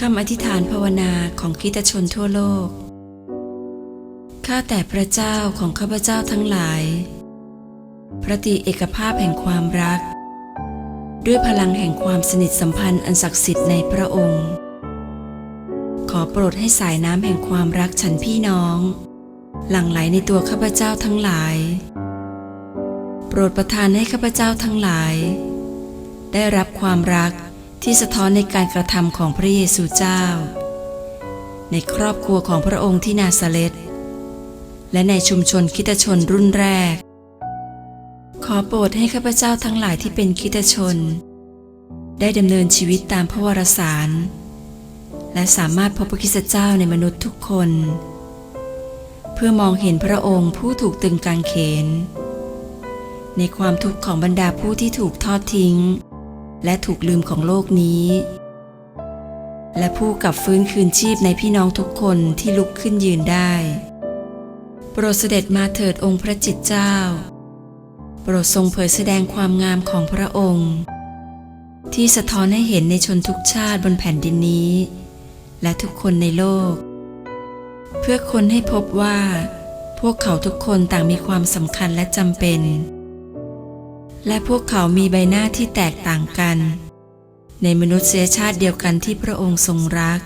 คำอธิษฐานภาวนาของคิตชนทั่วโลก ข้าแต่พระเจ้าของข้าพเจ้าทั้งหลาย พระตรีเอกภาพแห่งความรัก ด้วยพลังแห่งความสนิทสัมพันธ์อันศักดิ์สิทธิ์ในพระองค์ ขอโปรดให้สายน้ำแห่งความรักฉันพี่น้อง หลั่งไหลในตัวข้าพเจ้าทั้งหลาย โปรดประทานให้ข้าพเจ้าทั้งหลาย ได้รับความรัก ที่สะท้อนในการกระทำของพระเยซูเจ้า ในครอบครัวของพระองค์ที่นาซาเรตและในชุมชนคิตชนรุ่นแรก ขอโปรดให้ข้าพเจ้าทั้งหลายที่เป็นคิตชน ได้ดำเนินชีวิตตามพระวรสาร และสามารถพบพระคิสตเจ้าในมนุษย์ทุกคน เพื่อมองเห็นพระองค์ผู้ถูกตึงกางเขน ในความทุกข์ของบรรดาผู้ที่ถูกทอดทิ้ง และถูกลืมของโลกนี้ และผู้กลับฟื้นคืนชีพในพี่น้องทุกคนที่ลุกขึ้นยืนได้ โปรดเสด็จมาเถิดองค์พระจิตเจ้า โปรดทรงเผยแสดงความงามของพระองค์ ที่สะท้อนให้เห็นในชนทุกชาติบนแผ่นดินนี้ และทุกคนในโลก เพื่อคนให้พบว่า พวกเขาทุกคนต่างมีความสำคัญและจำเป็น และพวกเขามีใบหน้าที่แตกต่างกัน ในมนุษยชาติเดียวกันที่พระองค์ทรงรัก